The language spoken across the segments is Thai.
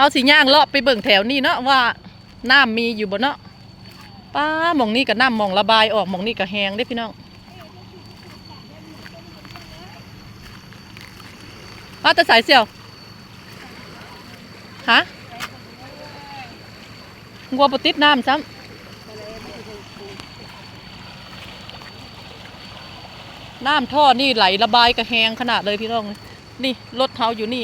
เฮาสิย่างเลาะไปเบิ่งแถวนี้เนาะว่าน้ำมีอยู่บ่เนาะป้าหมองนี้ก็น้ำมองระบายออกหมองนี้ก็แห้งเด้พี่น้องป้าแตะสายเสี่ยวฮะงัวปติดน้ำซ้ำน้ำท่อนี่ไหลระบายก็แห้งขนาดเลยพี่น้อง นี่รถเฮาอยู่นี่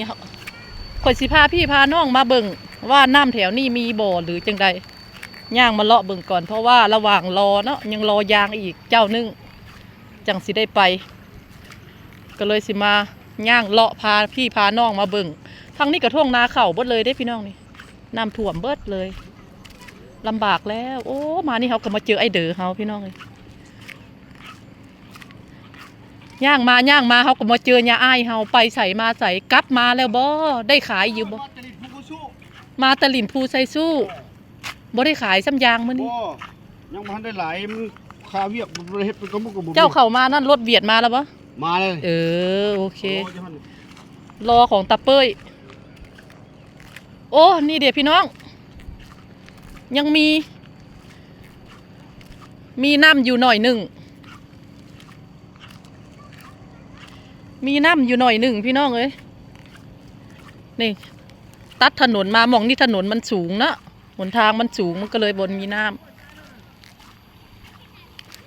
ข่อยสิพาพี่พาน้องมาเบิ่งว่าน้ำแถวนี้มีบ่อหรือจังใดย่างมาเลาะเบิ่งก่อน เพราะว่าระหว่างรอเนาะยังรอยางอีกเจ้านึงจังสิได้ไป ก็เลยสิมาย่างเลาะพาพี่พาน้องมาเบิ่งทางนี้กระท่วงนาเข่าเบิดเลยเด้พี่น้องนี่น้ำท่วมเบิดเลยลำบากแล้ว โอ้ มานี่เขาก็มาเจอไอ้เด๋อเฮาพี่น้องเลย ย่างมาย่างมาเขาก็มาเจอยาอ้ายเฮาไปใส่มาใส่กลับมาแล้วบ่ได้ขายอยู่บ่จริตผู้สู้มาตะลินภูใส่สู้บ่ได้ขายซ้ำยางมื้อนี้บ่ยังบ่ทันได้หลายมันคาเวียกบ่ได้เฮ็ดเป็นกระมุกกระบุกเจ้าเข้ามานั่นรถเวียดมาแล้วบ่มาเลยเออโอเคโอ้ยจังหั่นรอของตาเป้ยโอ้นี่เดี๋ยวพี่น้อง ยังมี มีน้ำอยู่หน่อยหนึ่ง มีน้ำอยู่หน่อยหนึ่งพี่น้องเอ้ยนี่ ตัดถนนมามองนี่ถนนมันสูงเนะหนทางมันสูงมันก็เลยบนมีน้ำ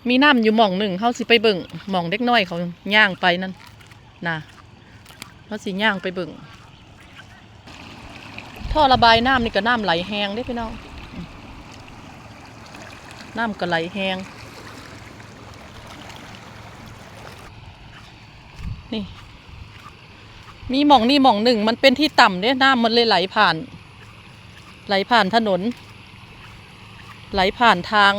มีน้ำอยู่หม่องหนึ่งเขาสิไปเบิ่งหม่องเด็กน้อยเขาย่างไปนั่นน่ะเขาสิย่างไปเบิ่งท่อระบายน้ำนี่ก็น้ำไหลแหงเด้พี่น้องน้ำก็ไหลแหง นี่ มีหม่องนี่หม่องหนึ่ง มันเป็นที่ต่ำเด้น้ำมันเลยไหลผ่าน ไหลผ่านถนน ไหลผ่านทาง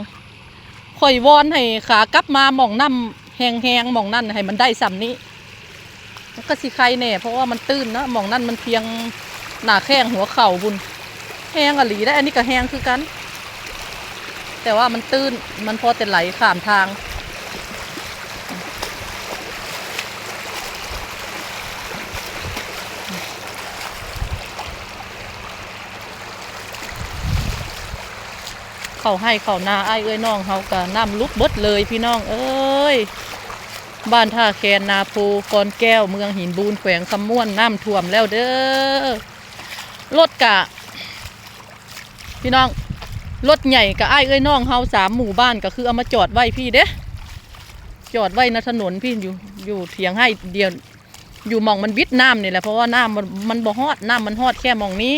ข่อยวอนให้ขากลับมาหม่องน้ำแหงๆหงหม่องนั่นให้มันได้สำนี้มันก็สิใครแน่เพราะว่ามันตื้นเนะหม่องนั่นมันเพียงหนาแข้งหัวเข่าบุญแห้งอะหลีได้ อันนี้ก็แห้งคือกัน แต่ว่ามันตื้นมันพอแต่ไหลข้ามทาง เขาให้เขานาไอ้เอ้ยน้องเขาก็น้ำลุกเบดเลยพี่น้องเอ้ยบ้านท่าแคนนาโพกอนแก้วเมืองหินบูนแขวงคำม่วนน้ำท่วมแล้วเด้อรถกะ พี่น้องรถใหญ่กับไอ้เอ้ยน้องเฮาสามหมู่บ้านก็คือเอามาจอดไว้พี่เด้จอดไว้นะถนนพี่อยู่อยู่เถียงให้เดียวอยู่มองมันวิดน้ำนี่แหละเพราะว่าน้ำมันมันบ่ฮอดน้ำมันฮอดแค่มองนี้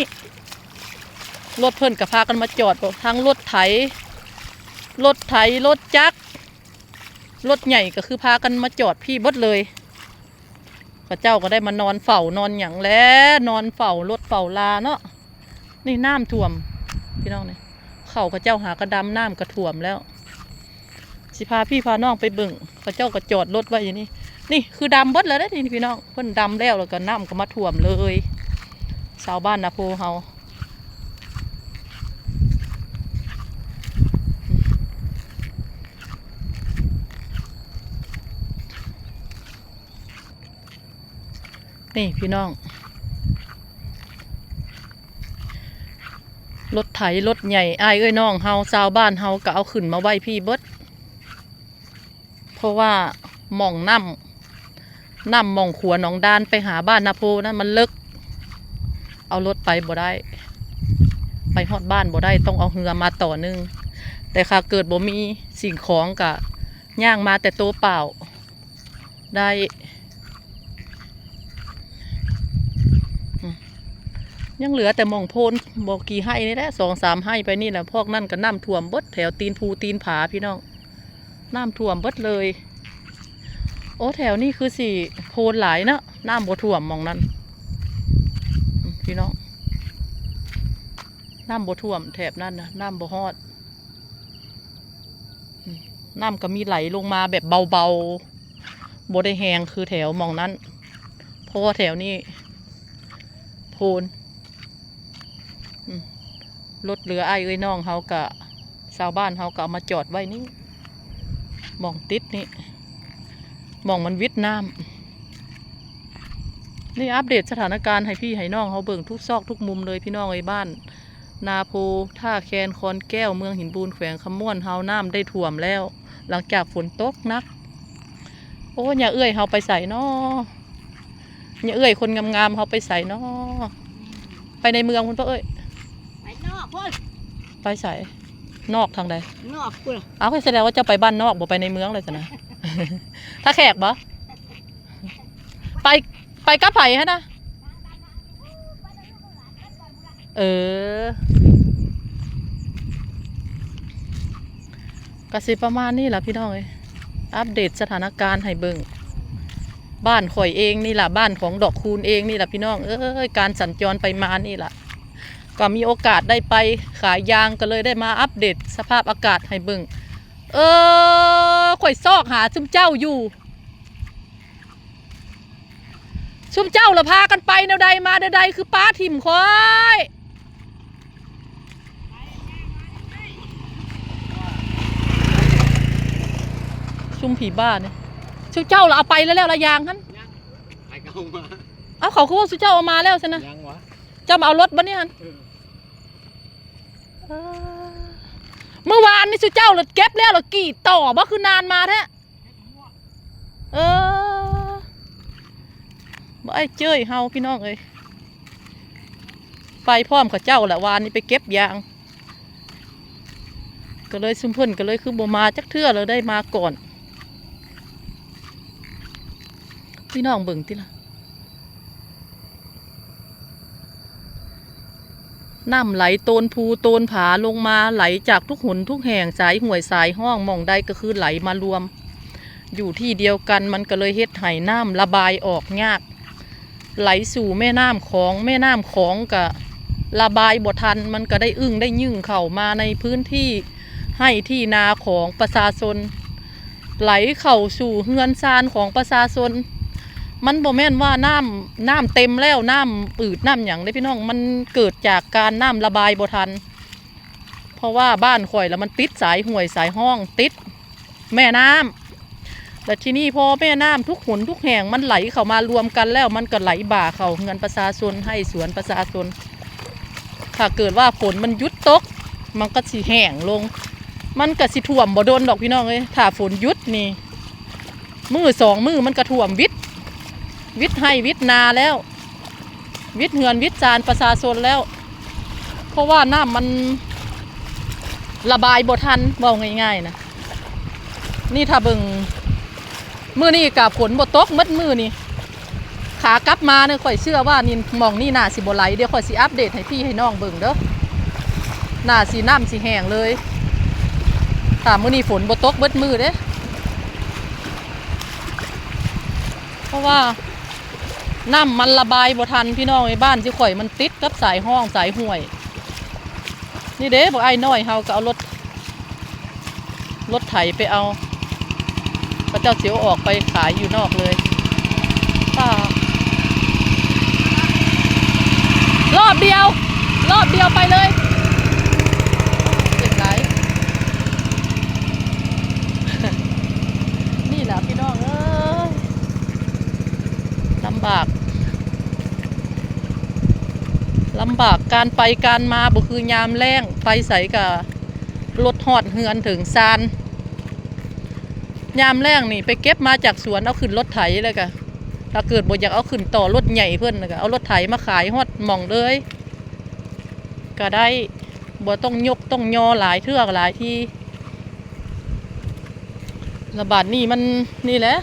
รถเพิ่นกับพากันมาจอดทั้งรถไถ รถไถ รถจักร รถใหญ่ก็คือพากันมาจอดพี่บดเลยข้าเจ้าก็ได้มานอนเฝ้านอนอย่างแล้วนอนเฝ้ารถเฝ้าลาเนาะ นี่น้ำท่วมพี่น้องเนี่ยเข่าข้าเจ้าหากระดำน้ำกระท่วมแล้ว สิพาพี่พาน้องไปบิ่งข้าเจ้าก็จอดรถไว้อย่างนี้ นี่คือดำบดแล้วเด้อนี่พี่น้องเพิ่นดำแล้วแล้วก็น้ำก็มาท่วมเลย ชาวบ้านนาโพเฮา นี่พี่น้อง รถไถรถใหญ่อ้ายเอ้ยน้องเฮาชาวบ้านเฮาก็เอาขึ้นมาไว้พี่เบิดเพราะว่าหม่องน้ำน้ำหม่องขัวหนองดานไปหาบ้านนาโพนะมันเลิกเอารถไปบ่ได้ ไปฮอดบ้านบ่ได้ต้องเอาเรือมาต่อหนึง แต่ค่ะเกิดบ่มีสิ่งของกะย่างมาแต่โตวเปล่าได้ ยังเหลือแต่มองโพนบอกกี่ให้นี่แหละสองสามให้ไปนี่แหละพวกนั่นก็น้ำท่วมบดแถวตีนภูตีนผาพี่น้องน้ำท่วมบดเลย โอ้แถวนี้คือสี่โพนหลายเนาะน้ำบ่ท่วมมองนั้นพี่น้องน้ำบ่ท่วมแถบนั้นนะน้ำบ่ฮอดน้ำก็มีไหลลงมาแบบเบาๆบ่ได้แหงคือแถวมองนั้นเพราะว่าแถวนี้โพน รถเรือไอ้ายเอ้ยน้องเขากะชาวบ้านเขากะมาจอดไว้นี่มองติดนี่มองมันวิดน้ำนี่อัปเดตสถานการณ์ให้พี่ให้น้องเขาเบิ่งทุกซอกทุกมุมเลยพี่น้องไอ้บ้าน นาโพท่าแคนคอนแก้วเมืองหินบูนแขวงคำม่วนเฮาน้ำได้ท่วมแล้ว หลังจากฝนตกหนัก โอ้อย่าเอื้อยเฮาไปใส่นออย่าเอื้อยคนงามๆเฮาไปใส่นอไปในเมืองคุณพ่อเอ้ย ไปนอกพุ่นไปใส่นอกทางใดนอกพุ่นอ้าวก็แสดงว่าเจะไปบ้านนอกบ่ไปในเมืองเลยสินะ ถ้าแขกบ่ไปไปกับไผ่ฮะนะ เออกสิประมาณนี้แหละพี่น้องเอ้ยอัปเดตสถานการณ์ให้เบิ่งบ้านข่อยเองนี่แหละบ้านของดอกคูณเองนี่แหละพี่น้องเอ้ยการสัญจรไปมานี่แหละ ก็มีโอกาสได้ไปขายยางก็เลยได้มาอัปเดตสภาพอากาศให้เบิ่งเออข่อยซอกหาซุมเจ้าอยู่ซุมเจ้าละพากันไปแนวใดมาแนวใดคือป้าถิ่มคอยซุมผีบ้าเนี่ยซุมเจ้าละเอาไปแล้วแล้วละยางฮันไปเก่ามาเอาเขาคือว่าซุมเจ้าเอามาแล้วใช่นะยังวะเจ้ามาเอารถบ้านี่ฮัน เมื่อวานนี่ซุเจ้าเละเก็บแล้วเละกี่ต่อบ่คือนานมาแท้เออบ่ไอ้เจ้ยเฮาพี่น้องเอ้ยไปพร้อมกับเจ้าแหละวานนี้ไปเก็บยาง ก็เลยซุ่มเพิ่นก็เลยคือบ่มาจักเทื่อเลยได้มาก่อน พี่น้องเบิ่งติล่ะ น้ำไหลโตนภูโตนผาลงมาไหลจากทุกหนทุกแห่งสายห่วยสายห้องมองใดก็คือไหลมารวม อยู่ที่เดียวกันมันก็เลยเฮ็ดให้น้ำระบายออกยาก ไหลสู่แม่น้ำของแม่น้ำของก็ระบายบ่ทันมันก็ได้อึ้งได้ยิ่งเข้ามาในพื้นที่ให้ที่นาของประชาชน ไหลเข้าสู่เฮือนซานของประชาชน มันบ่แม่นว่าน้ำน้ำเต็มแล้วน้ำอืดน้ำหยังได้พี่น้อง มันเกิดจากการน้ำระบายบ่ทัน เพราะว่าบ้านข่อยแล้วมันติดสายห่วยสายห้องติด แม่น้ำแต่ที่นี่พอแม่น้ำทุกหนทุกแห่งมันไหลเข้ามารวมกันแล้วมันก็ไหลบ่าเข้าเงินประชาชนให้สวนประชาชนถ้าเกิดว่าฝนมันหยุดตก มันก็สิแห้งลง มันก็สิท่วมบ่โดนดอกพี่น้องเอ้ยถ้าฝนหยุดนี่มือสองมือมันก็ท่วมวิทย วิทย์ให้วิทย์นาแล้ว วิทย์เหือนวิทย์จานประชาชนแล้ว เพราะว่าน้ำมันระบายบทันบอกง่ายๆนะนี่ถ้าเบิงมือนี่กับฝนบตกมัดมือนี่ขากลับมาเนี่ยข่อยเชื่อว่านี่หมองนี่หนาสิบไหลเดี๋ยวข่อยสิอัปเดตให้พี่ให้น้องเบิงเด้อหนาสิน้ำสิแห้งเลยถามือนี่ฝนบตกเบิดมือเด้เพราะว่า น้ำมันระบายบ่ทันพี่น้องในบ้านที่ข่อยมันติดกับสายห้องสายห่วย นี่เด้บอกไอ้น้อยเฮาก็เอารถรถไถไปเอาพระเจ้าเสียวออกไปขายอยู่นอกเลยป้ารอบเดียว รอบเดียวไปเลยเจ็บไหล นี่แหละพี่น้องเอ้ยลำบาก ลำบากการไปการมาบ่คือยามแรงไปใสกับรถหอดเฮือนถึงซานยามแรงนี่ ไปเก็บมาจากสวนเอาขึ้นรถไถเลยกะถ้าเกิดบ่อยากเอาขึ้นต่อรถใหญ่เพื่อนเลยกะเอารถไถมาขายฮอดหม่องเลย ก็ได้บ่ต้องยกต้องยอหลายเทือกหลายที่ระบาดนี่มันนี่แหละ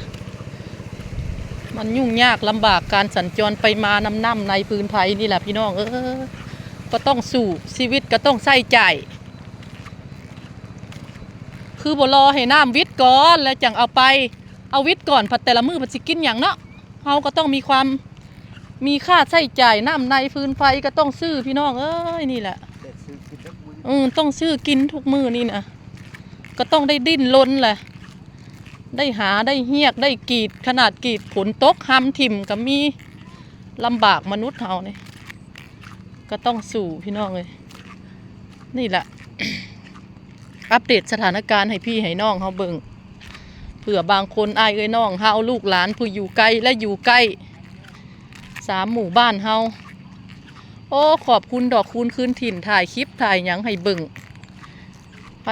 มันยุ่งยากลำบากการสัญจรไปมานำน้ำในพื้นไทยนี่แหละพี่น้องเออก็ต้องสู่ชีวิตก็ต้องใส่ใจ คือบ่รอให้น้ำวิทย์ก่อนแล้วจังเอาไปเอาวิทย์ก่อนผัดแต่ละมือผัดสิกินอย่างเนาะเฮาก็ต้องมีความมีค่าใช้จ่ายน้ำในฟืนไฟก็ต้องซื้อพี่น้องเอ้ยนี่แหละอืออืมต้องซื้อกินทุกมือนี่นะก็ต้องได้ดิ้นรนแหละ ได้หาได้เฮียกได้กรีดขนาดกรีดผลตกหำถิ่มก็มีลำบากมนุษย์เฮาเนี่ยก็ต้องสู่พี่น้องเลย นี่แหละ อัปเดตสถานการณ์ให้พี่ให้น้องเขาเบิ่งเผื่อบางคนอายเอ้ยน้องเฮาลูกหลานผู้อยู่ไกลและอยู่ใกล้สสามหมู่บ้านเฮาโอ้ขอบคุณดอกคูณคืนถิ่นถ่ายคลิปถ่ายหยังให้เบิ่ง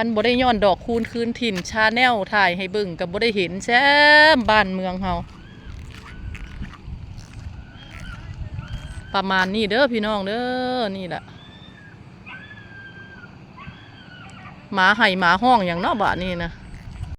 พันบ่ได้ย้อนดอกคูณคืนถิ่นชาแนลถ่ายให้บึ่งกับบ่ได้เห็นแซมบ้านเมืองเฮาประมาณนี้เด้อพี่น้องเด้อนี่แหละหมาไห่หมาห้องอย่างนอกบ้านนี่นะ